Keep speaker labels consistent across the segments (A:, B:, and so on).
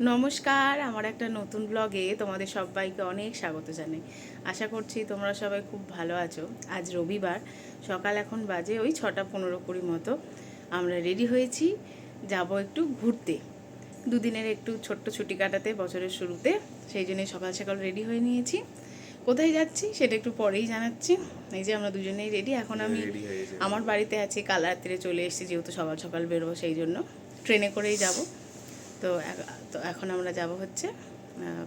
A: নমস্কার আমার একটা নতুন ব্লগে তোমাদের সবাইকে অনেক স্বাগত জানাই। আশা করছি তোমরা সবাই খুব ভালো আছো। আজ রবিবার সকাল এখন বাজে ওই ছটা পনেরো কুড়ি মতো। আমরা রেডি হয়েছি যাব একটু ঘুরতে। দুদিনের একটু ছোট্ট ছুটি কাটাতে বছরের শুরুতে সেই জন্যই সকাল সকাল রেডি হয়ে নিয়েছি। কোথায় যাচ্ছি সেটা একটু পরেই জানাচ্ছি। এই যে আমরা দুজনেই রেডি এখন আমি। আমার বাড়িতে আছি কাল রাত্রে চলে এসেছি যেহেতু সকাল সকাল বেরোবো সেই জন্য। ট্রেনে করেই যাব। তো তো এখন আমরা যাব হচ্ছে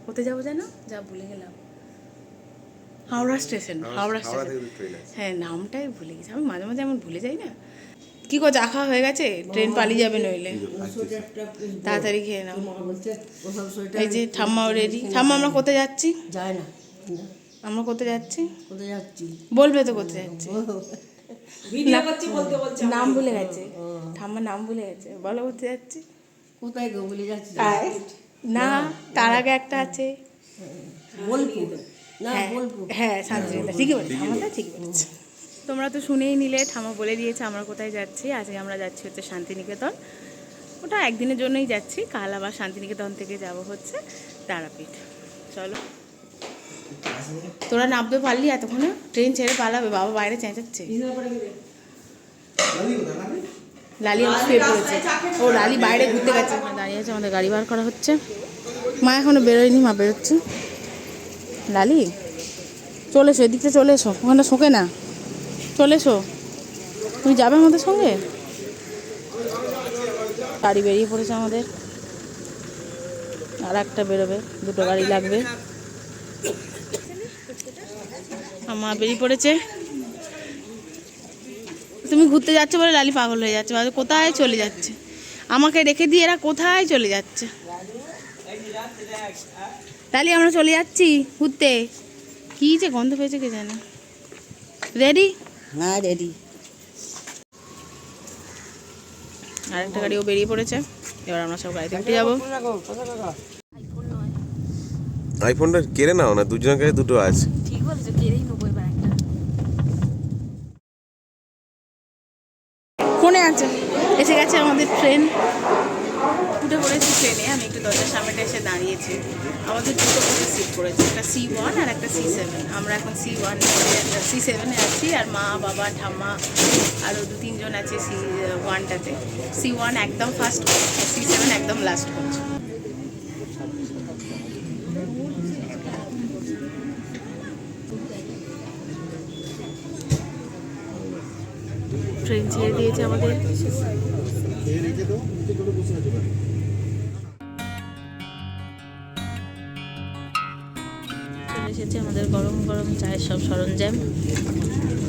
A: কোথায় যাব জানো যা ভুলে গেলাম। Howrah station Howrah station. হ্যাঁ নামটাই ভুলে গেছি। আমি মাঝে মাঝে এমন ভুলে যাই না। কি কো খাওয়া হয়ে গেছে? ট্রেন পালিয়ে যাবে নইলে। তাড়াতাড়ি খেয়ে নাও। এই যে ঠাম্মাও রেডি ঠাম্মা আমরা কোথায় যাচ্ছি?
B: যায় না। না,
A: আমরা কোথায় যাচ্ছি?
B: কোথায় যাচ্ছি?
A: বলবে তো কোথায় যাচ্ছি।
B: ভিডিও করছি বলতে বলছে
A: নাম ভুলে গেছে। ঠাম্মা নাম ভুলে গেছে। বলো কোথায় যাচ্ছি?
B: কোথায় গো বলে যাচ্ছি?
A: না তার আগে একটা আছে।
B: বোলপুর। না
A: হ্যাঁ,
B: বোলপুর।
A: হ্যাঁ শান্তিনিকেতন। ঠিকই বলেছে আমারটা ঠিকই বলেছে। তোমরা তো শুনেই নিলে ঠামা বলে দিয়েছে আমরা কোথায় যাচ্ছি। আজকে আমরা যাচ্ছি হচ্ছে শান্তিনিকেতন। ওটা একদিনের জন্যই যাচ্ছি কাল আবার শান্তিনিকেতন থেকে যাব হচ্ছে তারাপীঠ। চলো। তোরা নামতে পারলি এতক্ষণে? ট্রেন ছেড়ে পালাবে বাবা বাইরে চেঁচাচ্ছে। লালি আমার শুয়ে পড়েছে। ও লালি বাইরে ঘুরতে গেছে। দাঁড়িয়ে আছে আমাদের গাড়ি বার করা হচ্ছে। মা এখনও বেরোয়নি মা বেরোচ্ছে। লালি চলে এসো এদিকটা চলে এসো। ওখানে শোকে না। চলে এসো। তুমি যাবে আমাদের সঙ্গে? গাড়ি বেরিয়ে পড়েছে আমাদের। আর একটা বেরোবে দুটো গাড়ি লাগবে। আমার বেরিয়ে পড়েছে। তুমি ঘুরতে যাচ্ছ বলে লালি পাগল হয়ে যাচ্ছে কোথায় চলে যাচ্ছে? আমাকে রেখে দিয়ে এরা কোথায় চলে যাচ্ছে? লালি আমরা চলে যাচ্ছি ঘুরতে। কি যে গন্ধ পেয়েছে কে জানে? রেডি
B: হ্যাঁ রেডি
A: আর একটা গাড়িও বেরিয়ে পড়েছে। এবার আমরা সব গাড়িতে উঠে যাব।
C: আইফোনটা কেড়ে নাও না দুজনের কাছে দুটো আছে।
A: ঠিক বলছো কেড়েই নেব এবার একটা। আছে? এসে গেছে আমাদের ট্রেন উঠে পড়েছি ট্রেনে আমি একটু দরজার সামনেটা এসে দাঁড়িয়েছি। আমাদের দুটো করে সিট পড়েছে, একটা সি ওয়ান আর একটা সি সেভেন আমরা এখন সি ওয়ান সি সেভেনে আছি আর মা, বাবা, ঠাম্মা আরও দু তিনজন আছে সি ওয়ানটাতে সি ওয়ান একদম ফার্স্ট সি সেভেন একদম লাস্ট করছে। ট্রেন ছেড়ে দিয়েছে আমাদের। চলে এসেছে আমাদের গরম গরম চায়ের সব সরঞ্জাম।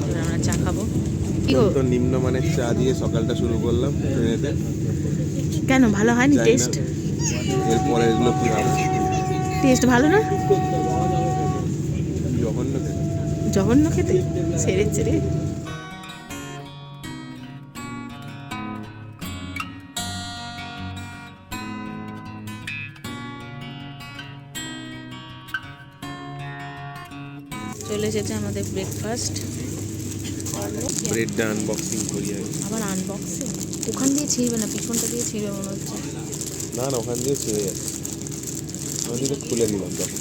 A: এবার আমরা চা খাব।
C: তো নিম্নমানের চা দিয়ে সকালটা শুরু করলাম। ট্রেনেতে।
A: কেন ভালো হয়নি টেস্ট
C: এরপরে এগুলো কি হবে?
A: টেস্ট ভালো না?
C: জঘন্য খেতে।
A: জঘন্য খেতে? সেরে ছেড়ে। চলে এসেছে আমাদের ব্রেকফাস্ট
C: ব্রেডটা আনবক্সিং করি
A: আবার আনবক্সিং ওখান দিয়ে ছিঁড়বে না? পিছনটা দিয়ে ছিঁড়বে মনে হচ্ছে।
C: না না ওখান দিয়ে ছেড়ে যাচ্ছে। আমি তো খুলে দিলাম তখন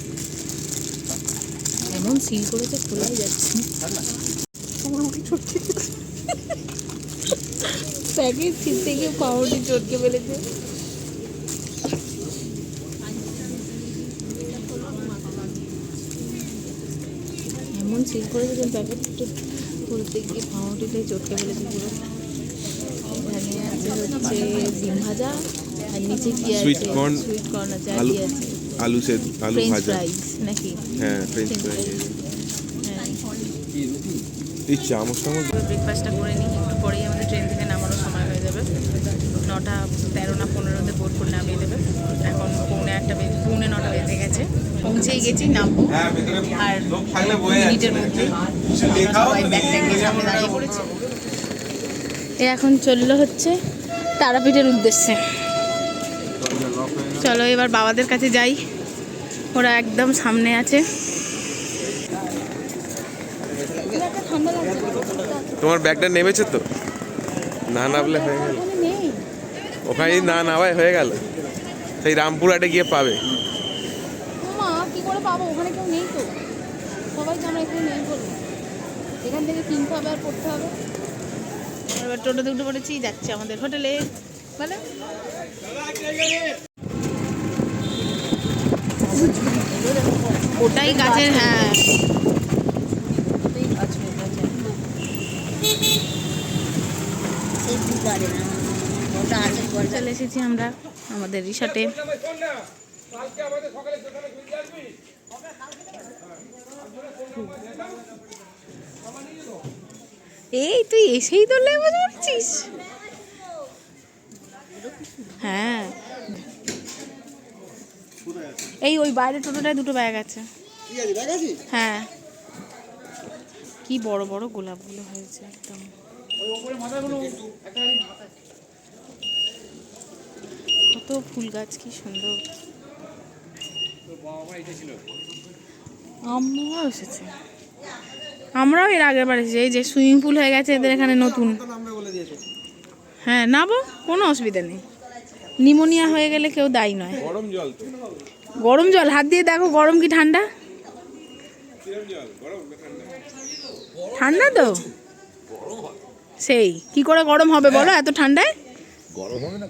A: এমন সিল করেছে খোলাই যাচ্ছে। প্যাকেট ছিঁড়তে গিয়ে পাউডি চটকে ফেলেছে। এমন সিল করে যে প্যাকেট খুলতে গিয়ে পাউডিটাই চটকে ফেলেছে পুরো এখানে আছে হচ্ছে ডিম ভাজা আর নিচে কি আছে?
C: Sweet corn,
A: সুইট কর্ন আছে
C: আলু
A: আছে?
C: আলু সে আলু ভাজা।
A: ফ্রাইস নাকি?
C: হ্যাঁ ফ্রেঞ্চ।
A: হ্যাঁ।
C: এই চামচ টামচ
A: ব্রেকফাস্টটা করে নিই একটু পরেই আমাদের ট্রেন থেকে নামারও হয়ে যাবে নটা তেরো না পনেরোতে বোলপুর নামিয়ে দেবে। এখন পৌনে একটা বেজে পৌনে নটা বেজে গেছে। পৌঁছেই গেছি নামবো। আর মিনিটের মধ্যে। সবাই ব্যাগ সামনে দাঁড়িয়ে পড়েছে। এ এখন চলল হচ্ছে তারাপীঠের উদ্দেশ্যে। চলো এবার বাবাদের কাছে যাই। ওরা একদম সামনে আছে।
C: তোমার ব্যাগটা নেমেছে তো? না নামলে হয়ে গেল। ওখানে না নামায় হয়ে গেল। সেই রামপুরহাটে গিয়ে পাবে।
A: মা কি করে পাবো? ওখানে কেউ নেই তো। সবাই তো আমরা এখানে নেই বলব এখান থেকে কিনতে হবে আর পড়তে হবে। এবার টোটোতে উঠে পড়েছি যাচ্ছি আমাদের হোটেলে। ওটাই গাছের হ্যাঁ। চলে এসেছি আমরা আমাদের রিসর্টে। এই তুই এসেই তো লেবু ধরছিস হ্যাঁ। এই ওই বাইরে টোটোটায় দুটো ব্যাগ আছে। হ্যাঁ। কি বড় বড় গোলাপগুলো হয়েছে একদম। কত ফুল গাছ কি সুন্দর। আমরাও এসেছে। আমরাও এর আগের বার এসেছি এই যে সুইমিং পুল হয়ে গেছে এদের এখানে নতুন। হ্যাঁ নাবো কোনো অসুবিধা নেই। নিমোনিয়া হয়ে গেলে কেউ দায়ী নয়।
C: গরম জল
A: গরম জল হাত দিয়ে দেখো গরম কি ঠান্ডা? ঠান্ডা তো? সেই কি করে গরম হবে বলো এত ঠান্ডায়? গরম হবে না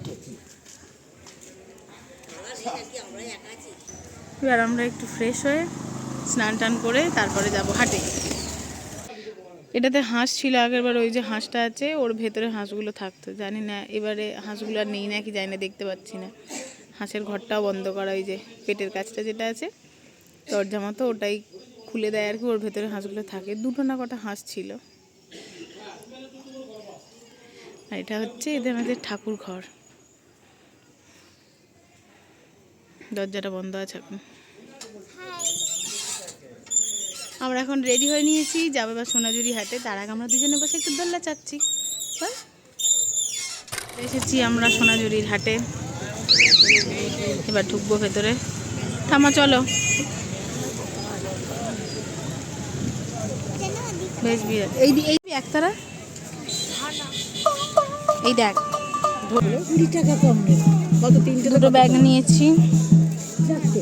A: এবার আমরা একটু ফ্রেশ হয়ে স্নান টান করে তারপরে যাব হাটে। এটাতে হাঁস ছিল আগের বার ওই যে হাঁসটা আছে ওর ভেতরে হাঁসগুলো থাকতো জানি না এবারে হাঁসগুলো আর নেই নাকি জানি না দেখতে পাচ্ছি না। হাঁসের ঘরটাও বন্ধ করা ওই যে পেটের কাছটা যেটা আছে দরজা মতো ওটাই খুলে দেয় আর কি ওর ভেতরে হাঁসগুলো থাকে। দুটো না কটা হাঁস ছিল। আর এটা হচ্ছে এদের আমাদের ঠাকুর ঘর। দরজাটা বন্ধ আছে এখন। আমরা এখন রেডি হয়ে নিয়েছি, যাবে বা সোনাঝুরি হাটে। তার আগে আমরা দুজনে বসে একটু দোল্লা চাচ্ছি। এসেছি আমরা সোনাঝুরির হাটে। এবার ঢুকবো ভেতরে। থামা, চলো। বেশ এই এই একতারা এই দেখ।
B: কুড়ি টাকা কম কত? তিনটে
A: দুটো ব্যাগ নিয়েছি।
B: চারটে।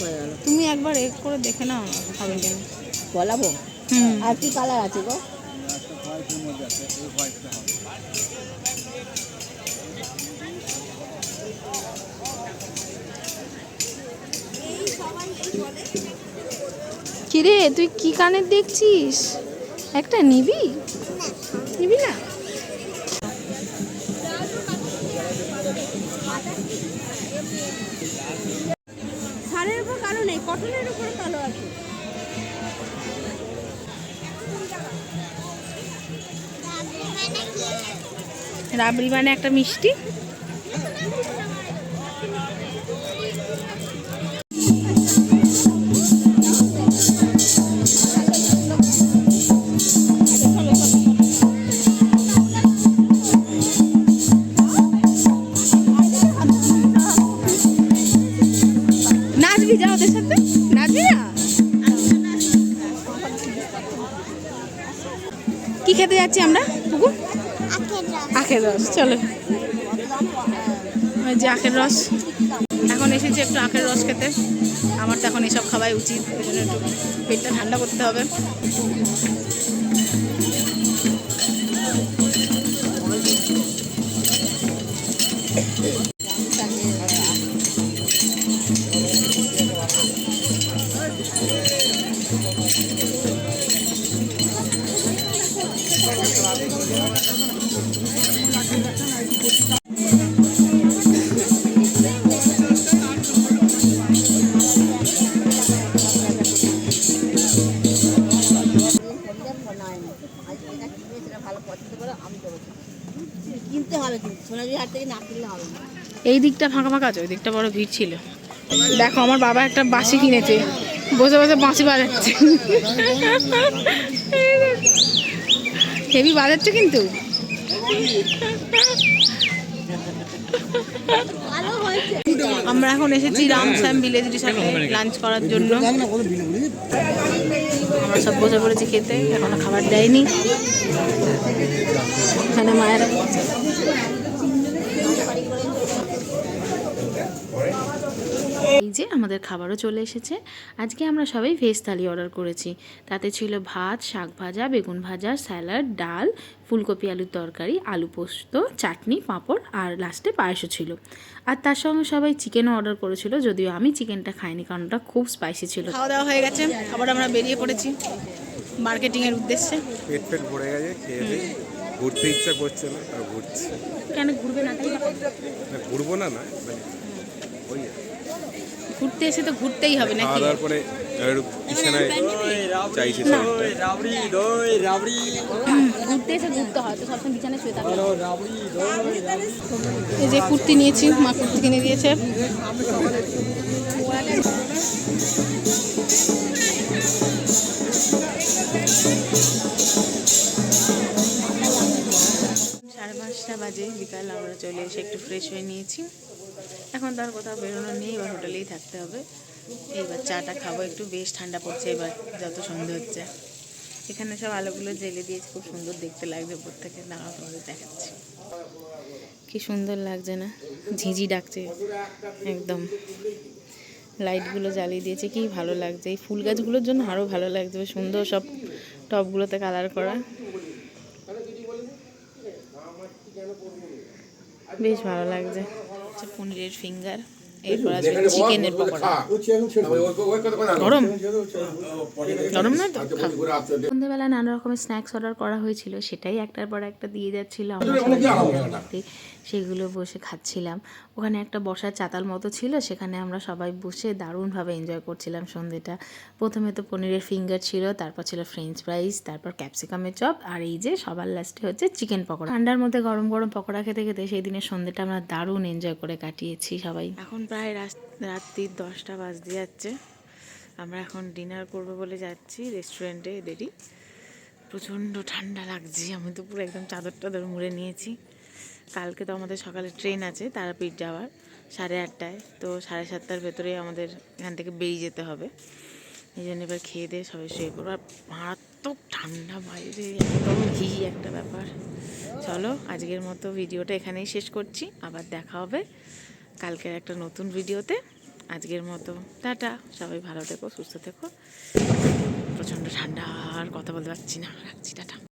B: হয়ে
A: তুমি একবার এক করে দেখে নাও না, হবে কিনা।
B: বলাবো?
A: হুম।
B: আর কি কালার আছে গো?
A: কিরে তুই কি কানের দেখছিস? একটা নিবি? নিবি না?
B: সারের উপর কালো নেই কটনের উপরে কালো আছে।
A: রাবড়ি মানে একটা মিষ্টি? কি খেতে যাচ্ছি আমরা পুকুর? আখের রস। চলো। ওই যে আখের রস। এখন এসেছি একটু আখের রস খেতে। আমার তো এখন এসব খাওয়াই উচিত ওই জন্য একটু পেটটা ঠান্ডা করতে হবে।
B: হবে কিন্তু সোনাঝুরি হাট থেকে না কিনলে হবে না
A: এই দিকটা ফাঁকা ফাঁকা আছে ওই দিকটা বড় ভিড় ছিল দেখো আমার বাবা একটা বাঁশি কিনেছে বসে বসে বাঁশি বাজাচ্ছে হেভি বাজাচ্ছে কিন্তু আমরা এখন এসেছি রামশ্যাম ভিলেজ রিসর্টে লাঞ্চ করার জন্য আমরা সব বসে পড়েছি খেতে এখনও খাবার দেয়নি। এখানে মায়েরা এই যে আমাদের খাবারও চলে এসেছে। আজকে আমরা সবাই ভেজ থালি অর্ডার করেছি। তাতে ছিল ভাত শাক ভাজা বেগুন ভাজা স্যালাড ডাল ফুলকপি আলুর তরকারি আলু পোস্ত চাটনি পাঁপড় আর লাস্টে পায়েসও ছিল। আর তার সঙ্গে সবাই চিকেনও অর্ডার করেছিল যদিও আমি চিকেনটা খাইনি কারণ ওটা খুব স্পাইসি ছিল। খাওয়া দাওয়া হয়ে গেছে আবার আমরা বেরিয়ে পড়েছি মার্কেটিংয়ের উদ্দেশ্যে।
C: পেট পেট ভরে গেছে খেয়ে ঘুরতে ইচ্ছা করছে না তাও ঘুরছি।
A: কেন ঘুরবে না
C: ঘুরবো না না মানে ওই আর।
A: ঘুরতে এসে তো ঘুরতেই হবে নাকি?
C: খাওয়া পরে একটু বিছানায় চাইছে।
A: ঘুরতে এসে ঘুরতে হয় তো সবসময় বিছানায় শুয়ে থাকবে এই যে কুর্তি নিয়েছি মা কুর্তি কিনে দিয়েছে। বাজে, বিকাল, আমরা চলে এসে একটু ফ্রেশ হয়ে নিয়েছি। এখন তার কোথাও বেরোনো নেই, এবার হোটেলেই থাকতে হবে। এইবার চাটা খাব, একটু বেশ ঠান্ডা পড়ছে, এবার যত সন্ধে হচ্ছে। এখানে সব আলোগুলো জেলে দিয়েছে, খুব সুন্দর দেখতে লাগবে উপর থেকে দাঁড়াও, তোমাদের দেখাচ্ছি। কি সুন্দর লাগছে না? ঝিঝি ডাকছে, একদম। লাইটগুলো জ্বালিয়ে দিয়েছে, কি ভালো লাগছে। এই ফুল গাছগুলোর জন্য আরও ভালো লাগছে সুন্দর সব টবগুলোতে কালার করা। বেশ ভালো লাগছে। আচ্ছা পনিরের ফিঙ্গার এরপর আসবে চিকেনের পকোড়া। গরম? গরম না তো? সন্ধ্যেবেলা নানা রকমের স্ন্যাক্স অর্ডার করা হয়েছিল সেটাই একটার পর একটা দিয়ে যাচ্ছিল আমরা সেগুলো বসে খাচ্ছিলাম। ওখানে একটা বসার চাতাল মতো ছিল, সেখানে আমরা সবাই বসে দারুণভাবে এনজয় করছিলাম সন্ধ্যেটা প্রথমে তো পনিরের ফিঙ্গার ছিল, তারপর ছিল ফ্রেঞ্চ ফ্রাইস তারপর ক্যাপসিকামের চপ, আর এই যে সবার লাস্টে হচ্ছে চিকেন পকোড়া। ঠান্ডার মধ্যে গরম গরম পকোড়া খেতে খেতে সেই দিনের সন্ধ্যেটা আমরা দারুণ এনজয় করে কাটিয়েছি সবাই। এখন প্রায় রাত্রি দশটা বাজতে যাচ্ছে। আমরা এখন ডিনার করব বলে যাচ্ছি রেস্টুরেন্টে রেডি প্রচণ্ড ঠান্ডা লাগছে, আমি তো পুরো একদম চাদর টাদর মুড়ে নিয়েছি। কালকে তো আমাদের সকালে ট্রেন আছে, তারাপীঠ যাওয়ার, সাড়ে আটটায়। তো সাড়ে সাতটার ভেতরেই আমাদের এখান থেকে বেরিয়ে যেতে হবে। এই জন্য এবার খেয়ে দিয়ে সবাই শুয়ে পড়ব। আর মারাত্মক ঠান্ডা বাইরে একদম ঘি একটা ব্যাপার। চলো, আজকের মতো ভিডিওটা এখানেই শেষ করছি। আবার দেখা হবে কালকের একটা নতুন ভিডিওতে। আজকের মতো টাটা। সবাই ভালো থেকো, সুস্থ থেকো। প্রচণ্ড ঠান্ডা, আর কথা বলতে পারছি না। রাখছি, টাটা।